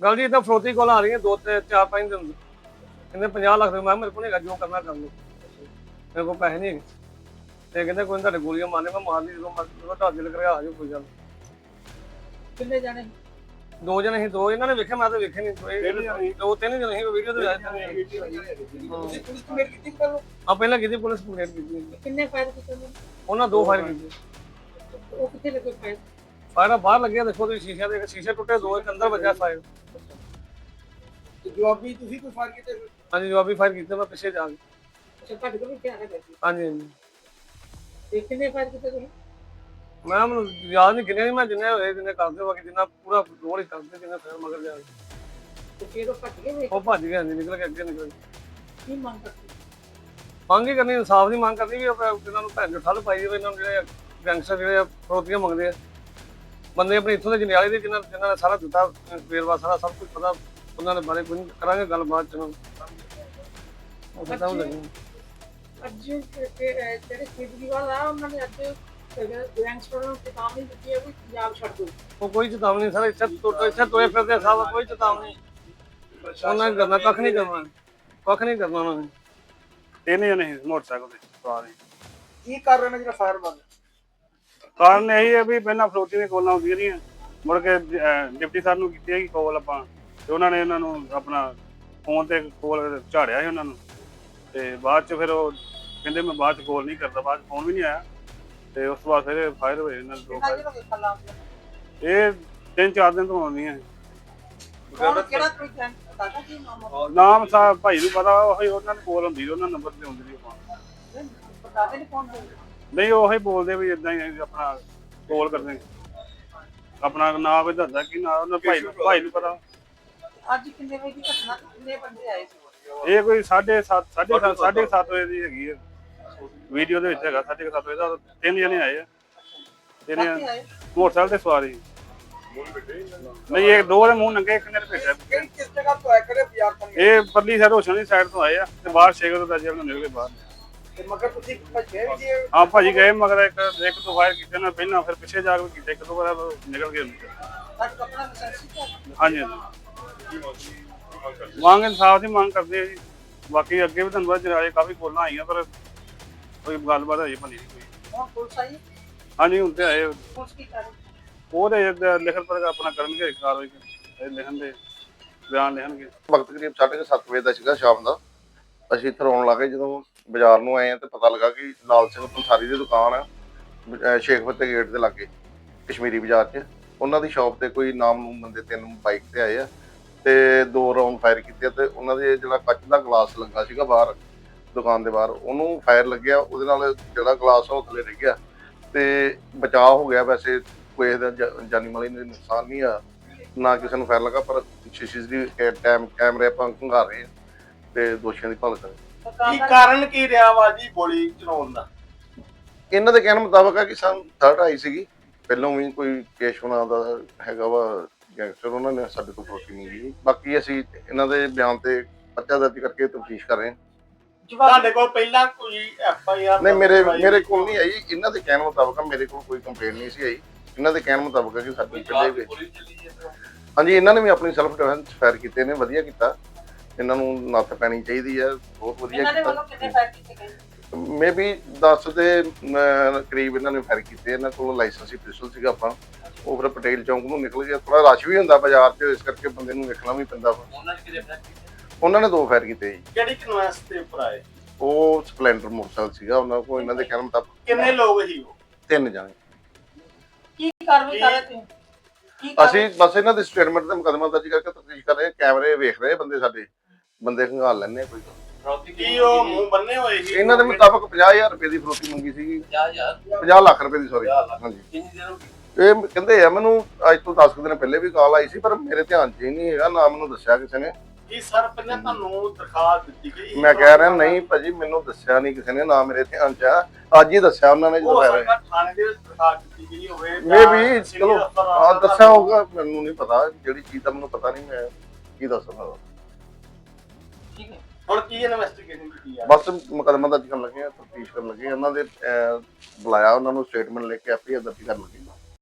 ਗੱਲ ਜੀ ਇਦਾਂ ਫਰੋਤੀ ਕੋਲ ਆ ਰਹੀਆਂ ਦੋ ਤੇ ਚਾਰ ਪੰਜ ਦਿਨ। ਤੋਂ। ਕਹਿੰਦੇ 50 ਲੱਖ ਰੁਪਏ ਮੈਂ ਮੇਰੇ ਕੋਲ ਨਹੀਂ ਹੈਗਾ ਜੋ ਕਰਨਾ ਕਰ ਲਓ। ਮੇਰੇ ਕੋਲ ਪੈਸੇ ਨਹੀਂ ਤੇ ਕਹਿੰਦੇ ਕੋਈ ਤੁਹਾਡੇ ਗੋਲੀਆਂ ਮਾਰਨੇ ਮੈਂ ਮਾਰ ਲਈ ਜਦੋਂ ਜਦੋਂ ਤੁਹਾਡੇ ਦਿਲ ਕਰਿਆ ਆ ਜਾਓ ਕੋਈ ਗੱਲ। ਕਿੰਨੇ ਜਾਣੇ? ਦੋ ਜਣੇ ਸੀ ਦੋ। ਇਹਨਾਂ ਨੇ ਵੇਖਿਆ ਮੈਂ ਤਾਂ ਵੇਖਿਆ ਨਹੀਂ। ਦੋ ਤਿੰਨ ਜਣੇ। ਸੀ ਵੀਡੀਓ ਤੇ ਆਏ ਪੁਲਿਸ ਕੰਪਲੇਂਟ ਕੀਤੀ ਕਰੋ ਆ ਪਹਿਲਾਂ ਕੀਤੀ ਪੁਲਿਸ ਕੰਪਲੇਂਟ ਕੀਤੀ। ਕਿੰਨੇ ਫਾਇਰ ਕੀਤੇ ਉਹਨਾਂ ਦੋ ਫਾਇਰ ਕੀਤੇ। ਉਹ ਕਿੱਥੇ ਲੱਗੇ ਫਾਇਰ ਫਾਇਰ ਬਾਹਰ ਲੱਗਿਆ ਦੇਖੋ ਤੁਸੀਂ ਸ਼ੀਸ਼ੇ ਦੇ ਸ਼ੀਸ਼ੇ ਟੁੱਟੇ ਦੋ ਇੱਕ ਅੰਦਰ ਵੱਜਾ ਫਾਇਰ ਜਵਾਬੀ ਤੁਸੀਂ ਕੋਈ ਫਾਇਰ ਕੀਤੇ? ਹਾਂਜੀ ਜਵਾਬੀ ਫਾਇਰ ਕੀਤੇ ਮੈਂ ਪਿੱਛੇ ਜਾ ਕੇ ਅੱਛਾ ਤੁਹਾਡੇ ਕੋਲ ਵੀ ਧਿਆਨ ਹੈ ਹਾਂਜੀ ਹਾਂਜੀ। ਤੇ ਕਿੰਨੇ ਫਾਇਰ ਕੀਤੇ ਤੁਸੀਂ? ਮੈਂ ਮੈਨੂੰ ਯਾਦ ਨਹੀਂ ਕਿੰਨੇ ਮੈਂ ਜਿੰਨੇ ਹੋਏ ਜਿੰਨੇ ਕਰਦੇ ਬਾਕੀ ਜਿੰਨਾ ਪੂਰਾ ਰੋਲ ਹੀ ਕਰਦੇ ਜਿੰਨੇ ਫਿਰ ਮਗਰ ਜਾ ਕੇ। ਤੇ ਫਿਰ ਉਹ ਭੱਜ ਗਏ ਉਹ ਭੱਜ ਗਿਆ ਨਹੀਂ ਨਿਕਲ ਕੇ ਅੱਗੇ ਨਿਕਲ ਗਿਆ ਕੀ ਮੰਗ ਕਰਦੇ? ਮੰਗ ਹੀ ਕਰਨੀ ਇਨਸਾਫ ਦੀ ਮੰਗ ਕਰਨੀ ਵੀ ਆਪਾਂ ਇਹਨਾਂ ਨੂੰ ਭੈਣ ਚੋਦ ਠੱਲ ਪਾਈ ਜਾਵੇ ਇਹਨਾਂ ਨੂੰ ਜਿਹੜੇ ਗੈਂਗਸਟਰ ਜਿਹੜੇ ਆ ਫਰੋਤੀਆਂ ਮੰਗਦੇ ਆ। ਬੰਦੇ ਆਪਣੇ ਇੱਥੋਂ ਦੇ ਜੰਡਿਆਲੇ ਦੇ ਜਿਨ੍ਹਾਂ ਜਿਨ੍ਹਾਂ ਨੇ ਸਾਰਾ ਦਿੱਤਾ ਵੇਰਵਾ ਸਾਰਾ ਸਭ ਕੁਝ ਪਤਾ ਉਹਨਾਂ ਦੇ ਬਾਰੇ ਕੋਈ ਕਰਾਂਗੇ ਗੱਲਬਾਤ ਚ ਉਹਨਾਂ ਨੂੰ ਉਹ ਪਤਾ ਹੋ ਲੱਗੀ ਅੱਜ ਜਿਹੜੇ ਕੇਜਰੀਵਾਲ ਆ ਉਹਨਾਂ ਨੇ ਅੱਜ ਹੈ ਉਹ ਕੋਈ ਚੇਤਾਵਨੀ ਸਰ ਇੱਥੇ ਤੋਂ ਇੱਥੇ ਤੋਏ ਫਿਰਦੇ ਆ ਸਾਹਿਬ ਕੋਈ ਚੇਤਾਵਨੀ ਉਹਨਾਂ ਨੇ ਕਰਨਾ ਕੱਖ ਨਹੀਂ ਕਰਨਾ। ਕੱਖ ਨਹੀਂ ਕਰਨਾ ਉਹਨਾਂ ਨੇ। ਤਿੰਨ ਜਣੇ ਮੋਟਰਸਾਈਕਲ ਤੇ ਸਵਾਰ। ਕੀ ਕਰ ਰਹੇ ਨੇ ਜਿਹੜਾ ਫਾਇਰ ਬੰਦ ਕਾਰਨ ਇਹ ਹੈ ਵੀ ਪਹਿਲਾਂ ਫਰੋਤੀ ਦੀਆਂ ਕੋਲਾਂ ਆਉਂਦੀਆਂ ਰਹੀਆਂ। ਮੁੜ ਕੇ ਡਿਪਟੀ ਸਾਹਿਬ ਨੂੰ ਕੀਤੀ ਹੈਗੀ ਕੋਲ ਆਪਾਂ। ਤੇ ਉਹਨਾਂ ਨੇ ਉਹਨਾਂ ਨੂੰ ਆਪਣਾ ਫੋਨ ਤੇ ਕੋਲ ਝਾੜਿਆ ਸੀ ਉਹਨਾਂ ਨੂੰ। ਤੇ ਬਾਅਦ ਚ ਫਿਰ ਉਹ ਕਹਿੰਦੇ ਮੈਂ ਬਾਅਦ ਚ ਕੋਲ ਨਹੀਂ ਕਰਦਾ ਬਾਅਦ ਫੋਨ ਵੀ ਨਹੀਂ ਆਇਆ। ਤੇ ਉਸ ਤੋਂ ਬਾਅਦ ਫਿਰ ਫਾਇਰ ਹੋਏ ਇਹਨਾਂ ਦੇ ਦੋ fire। ਇਹ ਤਿੰਨ ਚਾਰ ਦਿਨ ਤੋਂ ਆਉਂਦੀਆਂ ਕੌਣ ਕਿਹੜਾ ਕੋਈ ਗੈਂਗ ਪਤਾ ਕੀ ਨਾਮ ਸਾਹਿਬ ਭਾਈ ਨੂੰ ਪਤਾ ਉਹ ਉਹਨਾਂ ਨੂੰ ਕੋਲ ਹੁੰਦੀ ਸੀ, ਉਹਨਾਂ ਨੰਬਰ ਤੇ ਹੁੰਦੀ ਸੀ ਆਪਾਂ। ਪਤਾ ਨਹੀਂ ਕੌਣ ਹੈ ਨਹੀਂ ਉਹ ਹੀ ਬੋਲਦੇ ਵੀ ਇਦਾਂ ਹੀ ਆਪਣਾ ਕੋਲ ਕਰਦੇ ਆਪਣਾ ਨਾਮ ਕੋਈ ਦੱਸਦਾ ਕਿ ਨਾ ਉਹਨਾਂ ਭਾਈ ਨੂੰ ਭਾਈ ਨੂੰ ਪਤਾ। ਅੱਜ ਕਿੰਨੇ ਵਜੇ ਦੀ ਘਟਨਾ ਕਿੰਨੇ ਬੰਦੇ ਆਏ ਸੀ? ਇਹ ਕੋਈ 7:30 7:30 7:30 ਵਜੇ ਦੀ ਹੈਗੀ ਹੈ ਵੀਡੀਓ ਦੇ ਵਿੱਚ ਹੈਗਾ 7:30 ਵਜੇ ਦਾ। ਤਿੰਨ ਜਣੇ ਆਏ ਆ। ਤਿੰਨ ਰਾਤੀ ਜਣੇ। ਆਏ? ਮੋਟਰਸਾਈਕਲ ਤੇ ਸਵਾਰੀ। ਨਹੀਂ ਇਹ ਦੋ ਦੇ ਮੂੰਹ ਨੰਗੇ ਇੱਕ ਨੇ ਭੇਜਿਆ। ਕਿਸ ਜਗ੍ਹਾ ਤੋਂ ਆਏ? ਕਿਹੜੇ ਬਾਜ਼ਾਰ ਤੋਂ ਇਹ ਪਰਲੀ ਸਾਈਡ ਹੋਸ਼ਨ ਦੀ ਸਾਈਡ ਤੋਂ ਆਏ ਆ। ਤੇ ਬਾਹਰ ਸ਼ੇਗਰ ਦਾ ਜੇਲ੍ਹ ਨੂੰ ਨਿਕਲ ਕੇ ਬਾਹਰ। ਤੇ ਮਗਰ ਤੁਸੀਂ ਭੱਜੇ ਵੀ ਜੀ? ਆ ਭਾਜੀ ਗਏ ਮਗਰ ਇੱਕ ਇੱਕ ਦੋ ਵਾਰ ਕੀਤੇ ਨਾ ਪਹਿਲਾਂ ਫਿਰ ਪਿੱਛੇ ਜਾ ਕੇ ਕੀਤੇ ਇੱਕ ਦੋ ਵਾਰ ਨਿਕਲ ਗਏ ਅੱਜ ਆਪਣਾ ਲਾਇਸੈਂਸ ਸੀ ਹਾਂਜੀ ਹਾਂਜੀ। ਮੰਗ ਇਨਸਾਫ ਦੀ ਮੰਗ ਕਰਦੇ ਆ ਜੀ। ਬਾਕੀ ਅੱਗੇ ਵੀ ਤੁਹਾਨੂੰ ਪਤਾ ਜਨਾਲੇ ਕਾਫੀ ਕੋਲਾਂ ਆਈਆਂ ਪਰ ਕੋਈ ਗੱਲਬਾਤ ਹੋਈ ਬਣੀ ਨਹੀਂ ਕੋਈ ਹੁਣ ਪੁਲਿਸ ਆਈ? ਹਾਂਜੀ ਹੁਣ ਤੇ ਆਏ। ਪੁਲਿਸ ਕੀ ਕਰ ਉਹਦੇ ਲਿਖਣ ਪਰ ਆਪਣਾ ਕਰਨਗੇ ਕਾਰਵਾਈ ਇਹ ਲਿਖਣ ਦੇ ਬਿਆਨ ਲਿਖਣਗੇ। ਵਕਤ ਕਰੀਬ 7:30 ਵਜੇ ਦਾ ਸੀਗਾ ਸ਼ਾਮ ਦਾ। ਅਸੀਂ ਇੱਥੇ ਆਉਣ ਲੱਗੇ ਜਦੋਂ ਬਾਜ਼ਾਰ ਨੂੰ ਆਏ ਆ ਤੇ ਪਤਾ ਲੱਗਾ ਕਿ ਲਾਲ ਸਿੰਘ ਪੰਸਾਰੀ ਦੀ ਦੁਕਾਨ ਆ, ਅਹ ਸ਼ੇਖ ਫਤੇ ਗੇਟ ਦੇ ਲਾਗੇ, ਕਸ਼ਮੀਰੀ ਬਾਜ਼ਾਰ 'ਚ। ਉਹਨਾਂ ਦੀ ਸ਼ਾਪ ਤੇ ਕੋਈ ਨਾਮ ਨੂੰ ਬੰਦੇ ਤਿੰਨ ਬਾਈਕ ਤੇ ਆਏ ਆ ਤੇ ਦੋ ਰਾਉਂਡ ਫਾਇਰ ਕੀਤੇ ਆ ਤੇ ਉਹਨਾਂ ਦੇ ਜਿਹੜਾ ਕੱਚ ਦਾ ਗਲਾਸ ਲੱਗਾ ਸੀਗਾ ਬਾਹਰ, ਦੁਕਾਨ ਦੇ ਬਾਹਰ, ਉਹਨੂੰ ਫਾਇਰ ਲੱਗਿਆ, ਉਹਦੇ ਨਾਲ ਜਿਹੜਾ ਗਲਾਸ ਆ ਉਹ ਥੱਲੇ ਡਿੱਗ ਗਿਆ। ਤੇ ਬਚਾਅ ਹੋ ਗਿਆ ਵੈਸੇ, ਕੋਈ ਇਹਦਾ ਜਾ- ਜਾਨੀ ਮਾਲੀ ਨੂੰ ਨੁਕਸਾਨ ਨਹੀਂ ਆ, ਨਾ ਕਿਸੇ ਨੂੰ ਫਾਇਰ ਲੱਗਾ, ਪਰ ਸ਼ੀਸ਼ੇ ਦੀ ਟਾਈਮ ਕੈਮਰੇ ਆਪਾਂ ਖੰਗਾਰ ਰਹੇ ਆ ਤੇ ਦੋਸ਼ੀਆਂ ਦੀ ਭਾਲ ਕਰ ਰਹੇ ਕੀ ਕਾਰਨ ਕੀ ਰਿਹਾ ਵਾ ਜੀ ਗੋਲੀ ਚਲਾਉਣ ਦਾ? ਇਹਨਾਂ ਦੇ ਕਹਿਣ ਮੁਤਾਬਕ ਆ ਕਿ ਸਾਨੂੰ ਥਰਡ ਆਈ ਸੀਗੀ। ਪਹਿਲਾਂ ਵੀ ਕੋਈ ਕੇਸ਼ਵ ਨਾਂ ਦਾ ਹੈਗਾ ਵਾ ਗੈਂਗਸਟਰ ਉਹਨਾਂ ਨੇ ਸਾਡੇ ਤੋਂ ਫਰੋਤੀ ਮੰਗੀ ਸੀ। ਬਾਕੀ ਅਸੀਂ ਇਹਨਾਂ ਦੇ ਬਿਆਨ ਤੇ ਪਰਚਾ ਦਰਜ ਕਰਕੇ ਤਫਤੀਸ਼ ਕਰ ਰਹੇ ਹਾਂ। ਤੁਹਾਡੇ ਕੋਲ ਪਹਿਲਾਂ ਕੋਈ ਐਫ ਆਈ ਆਰ ਨਹੀਂ ਮੇਰੇ ਮੇਰੇ ਕੋਲ ਨਹੀਂ ਆਈ। ਇਹਨਾਂ ਦੇ ਕਹਿਣ ਮੁਤਾਬਕ ਆ, ਮੇਰੇ ਕੋਲ ਕੋਈ ਕੰਪਲੇਂਟ ਨਹੀਂ ਸੀ ਆਈ। ਇਹਨਾਂ ਦੇ ਕਹਿਣ ਮੁਤਾਬਕ ਆ ਕਿ ਸਾਡੇ ਪਿੰਡੇ ਵਿੱਚ ਹਾਂਜੀ ਇਹਨਾਂ ਨੇ ਵੀ ਆਪਣੀ ਸੈਲਫ ਡਿਫੈਂਸ ਫਾਇਰ ਕੀਤੇ ਨੇ ਵਧੀਆ ਕੀਤਾ। ਇਹਨਾਂ ਨੂੰ ਨੱਥ ਪੈਣੀ ਚਾਹੀਦੀ ਹੈ ਬਹੁਤ ਵਧੀਆ ਇਹਨਾਂ ਦੇ ਵੱਲੋਂ ਕਿੰਨੇ ਫਾਇਰ ਕੀਤੇ ਗਏ? ਮੇਬੀ 10 ਦੇ ਕਰੀਬ ਇਹਨਾਂ ਨੇ ਫਾਇਰ ਕੀਤੇ। ਇਹਨਾਂ ਕੋਲ ਲਾਇਸੈਂਸੀ ਪਿਸਟਲ ਸੀਗਾ ਆਪਾਂ। ਉਹ ਫਿਰ ਪਟੇਲ ਚੌਂਕ ਨੂੰ ਨਿਕਲ ਗਿਆ ਥੋੜਾ ਰਸ਼ ਵੀ ਹੁੰਦਾ ਬਾਜ਼ਾਰ 'ਚ ਇਸ ਕਰਕੇ ਬੰਦੇ ਨੂੰ ਵੇਖਣਾ ਵੀ ਪੈਂਦਾ ਵਾ। ਉਹਨਾਂ ਨੇ ਕਿਤੇ ਫੈਕਟ ਕੀਤੀ? ਉਹਨਾਂ ਨੇ ਦੋ ਫਾਇਰ ਕੀਤੇ ਜੀ। ਕਿਹੜੀ ਕਨਵੈਂਸ ਦੇ ਉੱਪਰ ਆਏ? ਉਹ ਸਪਲੈਂਡਰ ਮੋਟਰਸਾਈਕਲ ਸੀਗਾ ਉਹਨਾਂ ਕੋਲ। ਇਹਨਾਂ ਦੇ ਕਹਿਣ ਮੁਤਾਬਕ। ਕਿੰਨੇ ਲੋਕ ਸੀ ਉਹ? ਤਿੰਨ ਜਾਣੇ। ਕੀ ਕਾਰਵਾਈ ਕਰ ਰਹੇ ਤੁਸੀਂ? ਕੀ ਕਾਰਵਾਈ- ਅਸੀਂ ਬਸ ਇਹਨਾਂ ਦੇ ਸਟੇਟਮੈਂਟ ਤੇ ਮੁਕੱਦਮਾ ਦਰਜ ਕਰਕੇ ਤਫਤੀਸ਼ ਕਰ ਰਹੇ ਹਾਂ। ਕੈਮਰੇ ਵੇਖ ਰਹੇ ਆ ਬੰਦੇ ਸਾਡੇ। ਬੰਦੇ ਖੰਗਾਲ ਲੈਣੇ ਕੋਈ। ਗੱਲ। ਕੀ ਉਹ ਮੂੰਹ ਬੰਨੇ ਹੋਏ ਸੀ? ਇਹਨਾਂ ਦੇ ਮੁਤਾਬਕ 50000 ਰੁਪਏ ਦੀ ਫਰੋਤੀ ਮੰਗੀ ਸੀਗੀ। 50000 50 ਲੱਖ ਰੁਪਏ ਦੀ ਸੌਰੀ ਹਾਂਜੀ। ਕਿੰਨੀ ਦੇਰ ਹੋ ਗਈ ਇਹ ਕਹਿੰਦੇ ਆ ਮੈਨੂੰ ਅੱਜ ਤੋਂ 10 ਕੁ ਦਿਨ ਪਹਿਲੇ ਵੀ ਕਾਲ ਆਈ ਸੀ ਪਰ ਮੇਰੇ ਧਿਆਨ 'ਚ ਹੀ ਨਹੀਂ ਹੈਗਾ ਨਾ ਮੈਨੂੰ ਦੱਸਿਆ ਕਿਸੇ ਨੇ। ਕੀ ਸਰ ਪਹਿਲਾਂ ਤੁਹਾਨੂੰ ਦਰਖਾਸਤ ਦਿੱਤੀ ਗਈ ਮੈਂ ਕਹਿ ਰਿਹਾ ਨਹੀਂ ਭਾਜੀ ਮੈਨੂੰ ਦੱਸਿਆ ਨਹੀਂ ਕਿਸੇ ਨੇ ਨਾ ਮੇਰੇ ਧਿਆਨ 'ਚ ਆ। ਅੱਜ ਹੀ ਦੱਸਿਆ ਉਹਨਾਂ ਨੇ ਜਦੋਂ ਹੋ ਸਕਦਾ ਥਾਣੇ ਦੇ ਵਿੱਚ ਦਰਖਾਸਤ ਦਿੱਤੀ ਗਈ ਹੋਵੇ ਮੇ ਵੀ ਜਾਂ ਚਲੋ ਅਫਸਰ ਨਾਲ ਦੱਸਿਆ ਹੋਊਗਾ ਮੈਨੂੰ ਨਹੀਂ ਪਤਾ ਜਿਹੜੀ ਚੀਜ਼ ਦਾ ਮੈਨੂੰ ਪਤਾ ਨਹੀਂ ਮੈਂ ਕੀ ਦੱਸ ਸਕਦਾ। ਠੀਕ ਹੈ ਹੁਣ ਕੀ ਇਨਵੈਸਟੀਗੇਸ਼ਨ ਕੀਤੀ ਆ ਬਸ ਮੁਕਦਮਾ ਦਰਜ ਕਰਨ ਲੱਗੇ ਆ ਤਫਤੀਸ਼ ਕਰਨ ਲੱਗੇ ਆ ਉਹਨਾਂ ਦੇ ਅਹ, ਬੁਲਾਇਆ ਉਹਨਾਂ ਨੂੰ ਸਟੇਟਮੈਂਟ ਲੈ ਕੇ ਐਫਆਈਆਰ ਦਰਜ ਕਰਨ ਲੱਗੇ ਆ।